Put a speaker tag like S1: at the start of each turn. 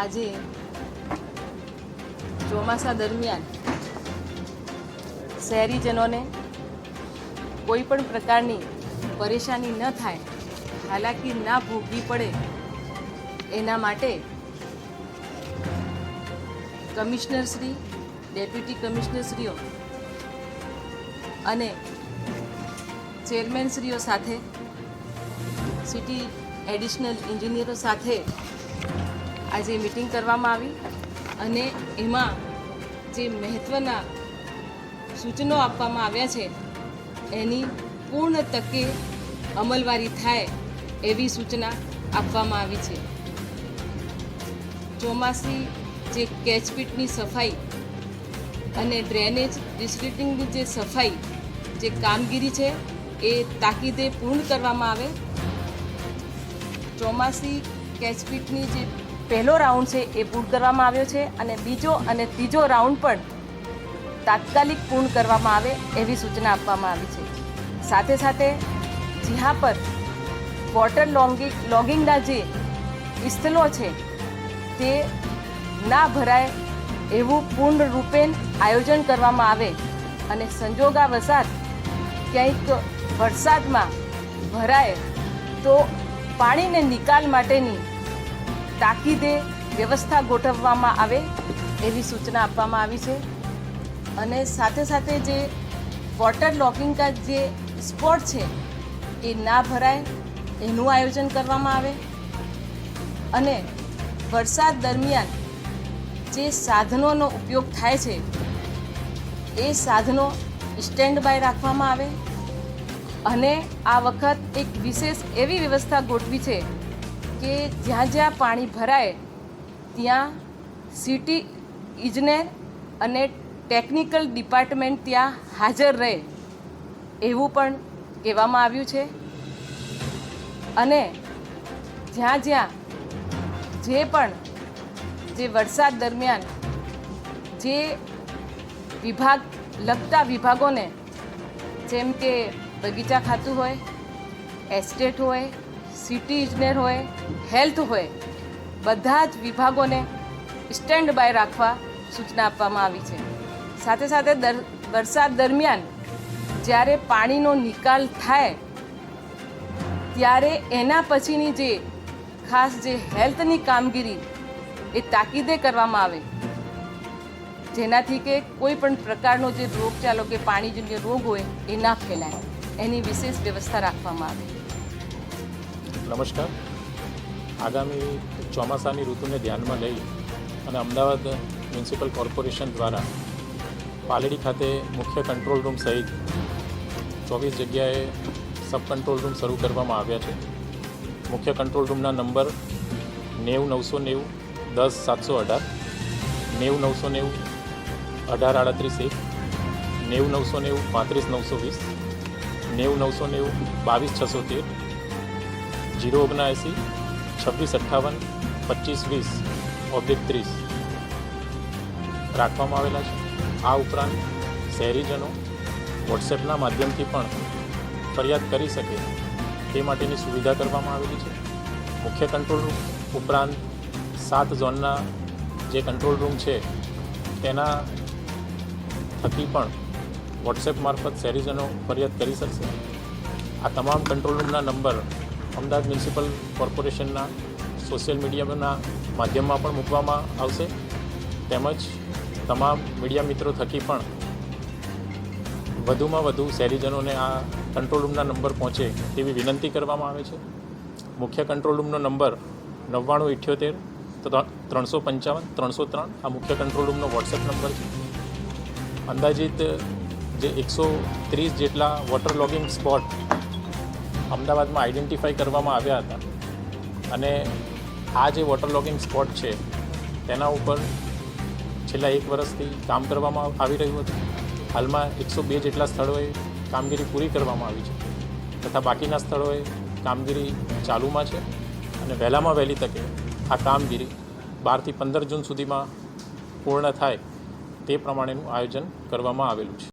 S1: આજે ચોમાસા દરમિયાન શહેરીજનોને કોઈ પણ પ્રકારની પરેશાની ન થાય, હાલાકી ના ભોગવી પડે એના માટે કમિશનરશ્રી ડેપ્યુટી કમિશનરશ્રીઓ અને ચેરમેનશ્રીઓ સાથે, સિટી એડિશનલ એન્જિનિયરો સાથે આજે મિટિંગ કરવામાં આવી અને એમાં જે મહત્ત્વના સૂચનો આપવામાં આવ્યા છે, એની પૂર્ણ તકે અમલવારી થાય એવી સૂચના આપવામાં આવી છે. ચોમાસી જે કેચપીટની સફાઈ અને ડ્રેનેજ ડિસ્ટ્રિક્ટિંગની જે સફાઈ જે કામગીરી છે, એ તાકીદે પૂર્ણ કરવામાં આવે. ચોમાસી કેચપીટની જે પહેલો રાઉન્ડ છે એ પૂર્ણ કરવામાં આવ્યો છે અને બીજો અને ત્રીજો રાઉન્ડ પણ તાત્કાલિક પૂર્ણ કરવામાં આવે એવી સૂચના આપવામાં આવી છે. સાથે સાથે જ્યાં પર વોટર લોંગિંગ લોગિંગના જે સ્થળો છે તે ના ભરાય એવું પૂર્ણ રૂપે આયોજન કરવામાં આવે અને સંજોગાવસાર ક્યાંક વરસાદમાં ભરાય તો પાણીને નિકાલ માટેની તાકીદે વ્યવસ્થા ગોઠવવામાં આવે એવી સૂચના આપવામાં આવી છે. અને સાથે સાથે જે વોટર લોગિંગ કા જે સ્પોટ છે, એ ના ભરાય, એનું આયોજન કરવામાં આવે. અને વરસાદ દરમિયાન જે સાધનોનો ઉપયોગ થાય છે, એ સાધનો સ્ટેન્ડ બાય રાખવામાં આવે. અને આ વખત એક વિશેષ એવી વ્યવસ્થા ગોઠવી છે કે જ્યાં જ્યાં પાણી ભરાય, ત્યાં સિટી ઇજનેર અને ટેકનિકલ ડિપાર્ટમેન્ટ ત્યાં હાજર રહે, એવું પણ કહેવામાં આવ્યું છે. અને જ્યાં જ્યાં જે પણ જે વરસાદ દરમિયાન જે વિભાગ, લગતા વિભાગોને જેમ કે બગીચા ખાતું હોય એસ્ટેટ હોય સિટી ઇજનેર હોય, હેલ્થ હોય, બધા જ વિભાગોને સ્ટેન્ડ બાય રાખવા સૂચના આપવામાં આવી છે. સાથે સાથે દર, વરસાદ દરમિયાન જ્યારે પાણીનો નિકાલ થાય, ત્યારે એના પછીની જે ખાસ જે હેલ્થની કામગીરી એ તાકીદે કરવામાં આવે. જેનાથી કે કોઈ પણ પ્રકારનો જે રોગચાલો કે પાણીજન્ય રોગ હોય, એ ના ફેલાય. એની વિશેષ વ્યવસ્થા રાખવામાં આવે.
S2: નમસ્કાર. આગામી ચોમાસાની ઋતુને ધ્યાનમાં લઈ અને અમદાવાદ મ્યુનિસિપલ કોર્પોરેશન દ્વારા પાલડી ખાતે મુખ્ય કંટ્રોલ રૂમ સહિત ચોવીસ જગ્યાએ સબ કંટ્રોલ રૂમ શરૂ કરવામાં આવ્યા છે. મુખ્ય કંટ્રોલ રૂમના નંબર નેવું નવસો નેવું દસ સાતસો અઢાર, નેવું નવસો નેવું અઢાર આડત્રીસ એક, નેવું નવસો નેવું પાંત્રીસ નવસો વીસ, નેવું નવસો નેવું બાવીસ છસો તેર જીરો ઓગણએંસી છવ્વીસ અઠ્ઠાવન, પચીસ વીસ ઓબ્લિક ત્રીસ. રાખવામાં આવેલા છે. આ ઉપરાંત શહેરીજનો વોટ્સએપના માધ્યમથી પણ ફરિયાદ કરી શકે તે માટેની સુવિધા કરવામાં આવેલી છે. મુખ્ય કંટ્રોલ રૂમ ઉપરાંત સાત ઝોનના જે કંટ્રોલ રૂમ છે, તેના થકી પણ વોટ્સએપ મારફત શહેરીજનો ફરિયાદ કરી શકશે. આ તમામ કંટ્રોલ રૂમના નંબર અમદાવાદ મ્યુનિસિપલ કોર્પોરેશનના સોશિયલ મીડિયાના માધ્યમમાં પણ મૂકવામાં આવશે. તેમજ તમામ મીડિયા મિત્રો થકી પણ વધુમાં વધુ શહેરીજનોને આ કંટ્રોલ રૂમના નંબર પહોંચે તેવી વિનંતી કરવામાં આવે છે. મુખ્ય કંટ્રોલ રૂમનો નંબર નવ્વાણું ઇઠ્યોતેર ત્રણસો પંચાવન ત્રણસો ત્રણ. આ મુખ્ય કંટ્રોલ રૂમનો વોટ્સએપ નંબર છે. અંદાજિત જે એકસો ત્રીસ જેટલા વોટર લોગિંગ સ્પોટ અમદાવાદમાં આઈડેન્ટિફાઈ કરવામાં આવ્યા હતા. અને આ જે વોટર લોગિંગ સ્પોટ છે, તેના ઉપર છેલ્લા એક વર્ષથી કામ કરવામાં આવી રહ્યું હતું. હાલમાં એકસો બે જેટલા સ્થળોએ કામગીરી પૂરી કરવામાં આવી છે. તથા બાકીના સ્થળોએ કામગીરી ચાલુમાં છે અને વહેલામાં વહેલી તકે આ કામગીરી બારથી પંદર જૂન સુધીમાં પૂર્ણ થાય તે પ્રમાણેનું આયોજન કરવામાં આવેલું છે.